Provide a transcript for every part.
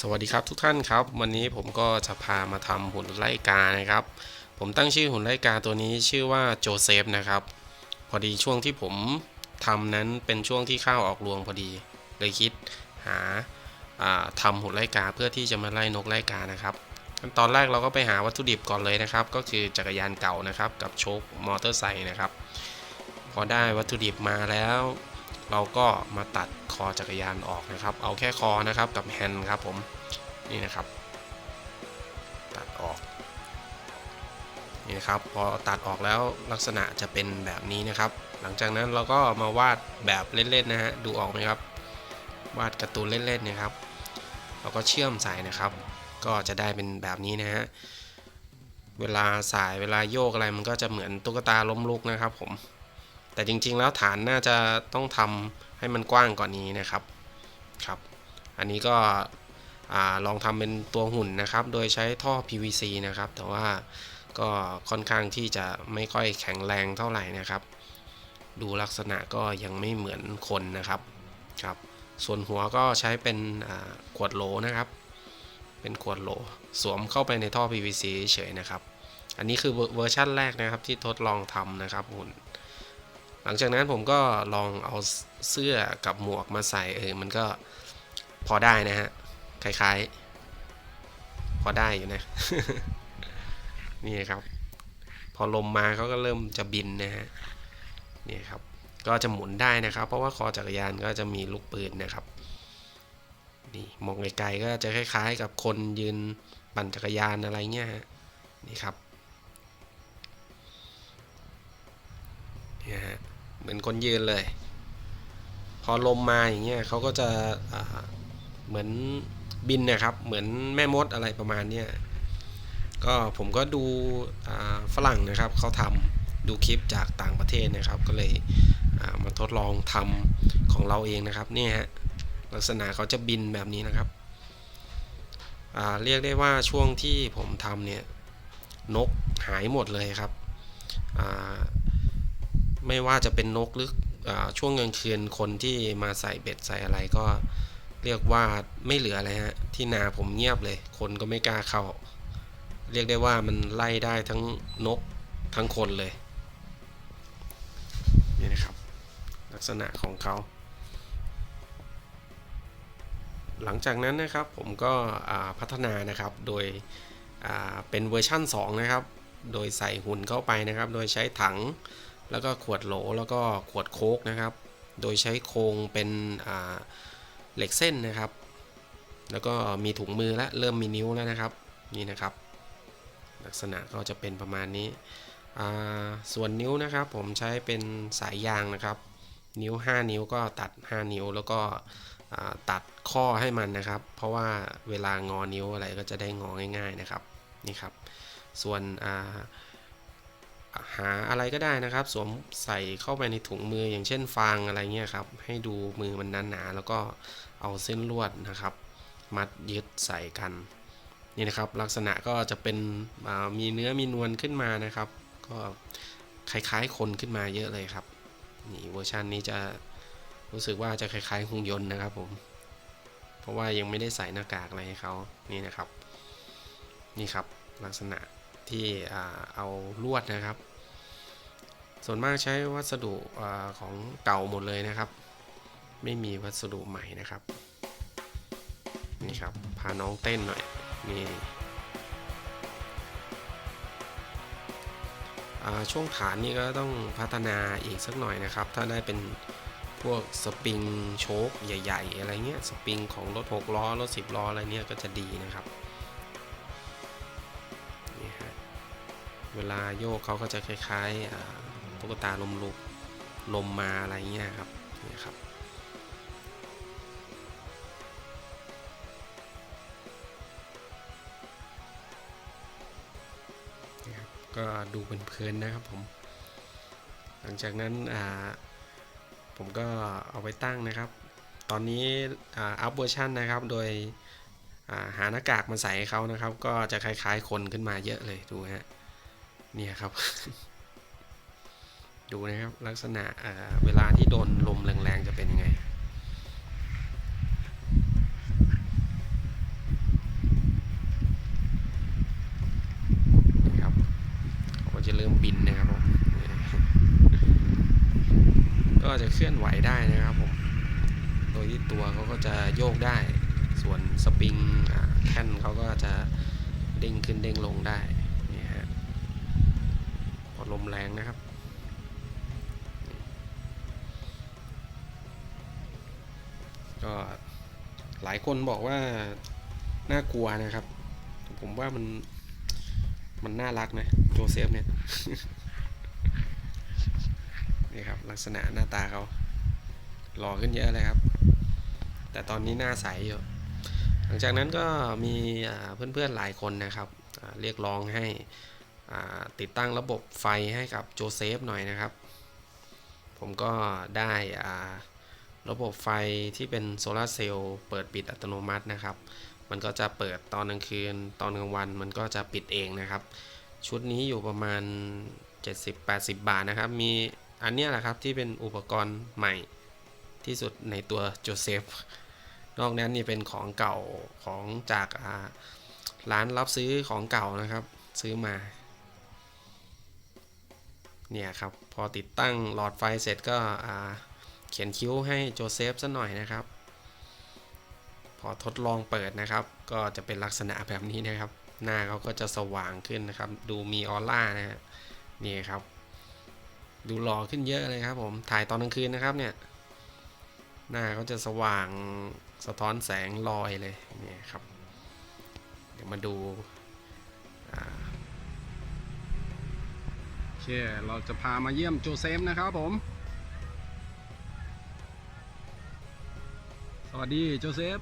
สวัสดีครับทุกท่านครับ วันนี้ผมก็จะพามาทำหุ่นไล่กานะครับ ผมตั้งชื่อหุ่นไล่กาตัวนี้ชื่อว่าโจเซฟนะครับ พอดีช่วงที่ผมทำนั้นเป็นช่วงที่ข้าวออกรวงพอดี เลยคิดหาอ่าทำหุ่นไล่กาเพื่อที่จะมาไล่นกไล่กานะครับขั้นตอนแรกเราก็ไปหาวัตถุดิบก่อนเลยนะครับ ก็คือจักรยานเก่านะครับ กับโชคมอเตอร์ไซค์นะครับ พอได้วัตถุดิบมาแล้ว เราก็มาตัดคอจักรยานออกนะครับ เอาแค่คอนะครับกับแฮนด์ครับผมนี่นะครับ ตัดออกนี่นะครับพอตัดออกแล้วลักษณะจะเป็นแบบนี้นะครับ หลังจากนั้นเราก็มาวาดแบบเล่นๆนะฮะดูออกไหมครับ วาดการ์ตูนเล่นๆนะครับ เราก็เชื่อมใส่นะครับ ก็จะได้เป็นแบบนี้นะฮะเวลาสายเวลาโยกอะไรมันก็จะเหมือนตุ๊กตาล้มลุกนะครับผม แต่จริงๆแล้วฐานน่าจะต้องทำให้มันกว้างกว่านนี้นะครับครับ อันนี้ก็ลองทำเป็นตัวหุ่นนะครับ โดยใช้ท่อ PVC นะครับ แต่ว่าก็ค่อนข้างที่จะไม่ค่อยแข็งแรงเท่าไหร่นะครับ ดูลักษณะก็ยังไม่เหมือนคนนะครับครับ ส่วนหัวก็ใช้เป็นขวดโหลนะครับ เป็นขวดโหลสวมเข้าไปในท่อ PVC เฉยนะครับ อันนี้คือเวอร์เวอร์ชั่นแรกนะครับที่ทดลองทำนะครับหุ่น หลังจากนั้นผมก็ลองเอาเสื้อกับหมวกมาใส่เออมันก็พอได้นะฮะ คล้ายๆ พอได้อยู่นะ นี่ครับ พอลมมาเขาก็เริ่มจะบินนะฮะนี่ครับ ก็จะหมุนได้นะครับ เพราะว่าคอจักรยานก็จะมีลูกปืนนะครับนี่มองไกลๆก็จะคล้ายๆ กับคนยืนปั่นจักรยานอะไรเงี้ยฮะนี่ครับ เหมือนคนยืนเลย พอลมมาอย่างเงี้ยเขาก็จะเหมือนบินนะครับ เหมือนแม่มดอะไรประมาณเนี้ยก็ผมก็ดูฝรั่งนะครับเขาทำดูคลิปจากต่างประเทศนะครับ ก็เลยมาทดลองทำของเราเองนะครับนี่ฮะลักษณะเขาจะบินแบบนี้นะครับเรียกได้ว่าช่วงที่ผมทำเนี่ยนกหายหมดเลยครับ ไม่ว่าจะเป็นนกหรืออช่วงกลางคืนคนที่มาใส่เบ็ดใส่อะไรก็เรียกว่าไม่เหลืออะไรฮะ ที่นาผมเงียบเลย คนก็ไม่กล้าเข้า เรียกได้ว่ามันไล่ได้ทั้งนกทั้งคนเลย นี่นะครับ ลักษณะของเขา หลังจากนั้นนะครับผมก็พัฒนานะครับโดยเป็นเวอร์ชั่น 2 นะครับ โดยใส่หุ่นเข้าไปนะครับ โดยใช้ถัง แล้วก็ขวดโหลแล้วก็ขวดโค้กนะครับ โดยใช้โครงเป็นเหล็กเส้นนะครับ แล้วก็มีถุงมือและเริ่มมีนิ้วแล้วนะครับนี่นะครับ ลักษณะก็จะเป็นประมาณนี้ ส่วนนิ้วนะครับ ผมใช้เป็นสายยางนะครับ นิ้ว 5 นิ้วก็ตัด 5 นิ้วแล้วก็ตัดข้อให้มันนะครับ เพราะว่าเวลางอนิ้วอะไรก็จะได้งอง่าย ๆนะครับนี่ครับ ส่วนอ่า หาอะไรก็ได้นะครับ สวมใส่เข้าไปในถุงมืออย่างเช่นฟางอะไรเงี้ยครับ ให้ดูมือมันหนาๆแล้วก็เอาเส้นลวดนะครับ มัดยึดใส่กันนี่นะครับ ลักษณะก็จะเป็นมีเนื้อมีนวลขึ้นมานะครับ ก็คล้ายๆคนขึ้นมาเยอะเลยครับนี่เวอร์ชันนี้จะรู้สึกว่าจะคล้ายๆหุ่นยนต์นะครับผมเพราะว่ายังไม่ได้ใส่หน้ากากอะไรให้เขานี่นะครับ นี่ครับลักษณะ ที่เอาลวดนะครับ ส่วนมากใช้วัสดุอของเก่าหมดเลยนะครับ ไม่มีวัสดุใหม่นะครับ นี่ครับ พาน้องเต้นหน่อยนี่ช่วงฐานนี่ก็ต้องพัฒนาอีกสักหน่อยนะครับ ถ้าได้เป็นพวกสปริงโชคใหญ่ ๆ อะไรเงี้ย สปริงของรถ 6 ล้อ รถ 10 ล้อ อะไรเนี้ยก็จะดีนะครับ เวลาโยกเขาก็จะคล้ายๆตุ๊กตาลมลุกลมมาอะไรเงี้ยครับนี่ครับนี่ครับ ก็ดูเพลินๆนะครับผม หลังจากนั้นผมก็เอาไปตั้งนะครับ ตอนนี้อัพเวอร์ชันนะครับ โดยาหาหน้ากากมาใส่ให้เขานะครับ ก็จะคล้ายๆคนขึ้นมาเยอะเลยดูฮะ เนี่ยครับ ดูนะครับลักษณะเวลาที่โดนลมแรงๆจะเป็นยังไงนะครับก็จะเริ่มบินนะครับผมก็จะเคลื่อนไหวได้นะครับผมโดยที่ตัวเขาก็จะโยกได้ส่วนสปริงแค่นเขาก็จะเด้งขึ้นเด้งลงได้ พอลมแรงนะครับ ก็หลายคนบอกว่าน่ากลัวนะครับ ผมว่ามันมันน่ารักนะโจเซฟเนี่ยนี่ครับลักษณะหน้าตาเขาหล่อขึ้นเยอะเลยครับ แต่ตอนนี้หน้าใสอยู่ หลังจากนั้นก็มีเพื่อนๆหลายคนนะครับเรียกร้องให้ ติดตั้งระบบไฟให้กับโจเซฟหน่อยนะครับ ผมก็ได้ระบบไฟที่เป็นโซลาเซลล์เปิดปิดอัตโนมัตินะครับ มันก็จะเปิดตอนกลางคืน ตอนกลางวันมันก็จะปิดเองนะครับ ชุดนี้อยู่ประมาณ 70-80 บาทนะครับ มีอันนี้แหละครับที่เป็นอุปกรณ์ใหม่ที่สุดในตัวโจเซฟ นอกนั้นนี่เป็นของเก่าของจากร้านรับซื้อของเก่านะครับ ซื้อมา เนี่ยครับพอติดตั้งหลอดไฟเสร็จก็เขียนคิ้วให้โจเซฟซะหน่อยนะครับ พอทดลองเปิดนะครับ ก็จะเป็นลักษณะแบบนี้นะครับ หน้าเขาก็จะสว่างขึ้นนะครับ ดูมีออร่านะฮะนี่ครับ ดูหล่อขึ้นเยอะเลยครับผมถ่ายตอนกลางคืนนะครับเนี่ยหน้าเขาจะสว่างสะท้อนแสงลอยเลยนี่ครับ เดี๋ยวมาดูอ่า ค เราจะพามาเยี่ยมโจเซฟนะครับผม สวัสดีโจเซฟ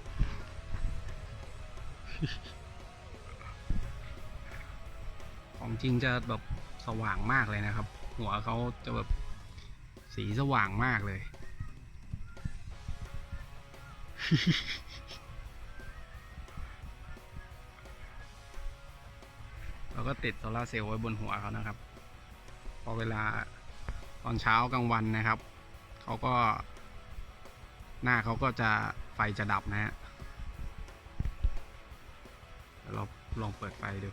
ของจริงจะแบบสว่างมากเลยนะครับ หัวเขาจะแบบสีสว่างมากเลย เราก็ติดโซลาเซลล์ไว้บนหัวเขานะครับ พอเวลาตอนเช้ากลางวันนะครับเขาก็ หน้าเขาก็จะไฟจะดับนะฮะเดี๋ยวเราลองเปิดไฟดู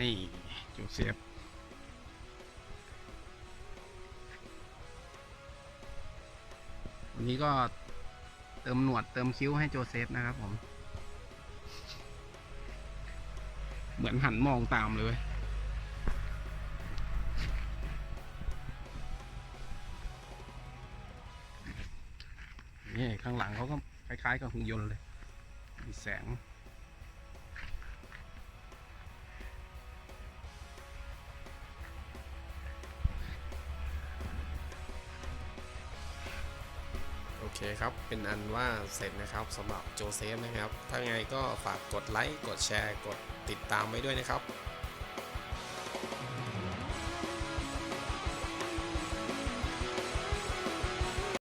นี่โจเซฟวันนี้ก็เติมหนวดเติมคิ้วให้โจเซฟนะครับผม เหมือนหันมองตามเลย นี่ข้างหลังเขาก็คล้าย ๆ กับหุ่นยนต์เลย มีแสง โอเคครับ เป็นอันว่าเสร็จนะครับสำหรับโจเซฟนะครับ ถ้าไงก็ฝากกดไลค์ กดแชร์ กดติดตามไว้ด้วยนะครับ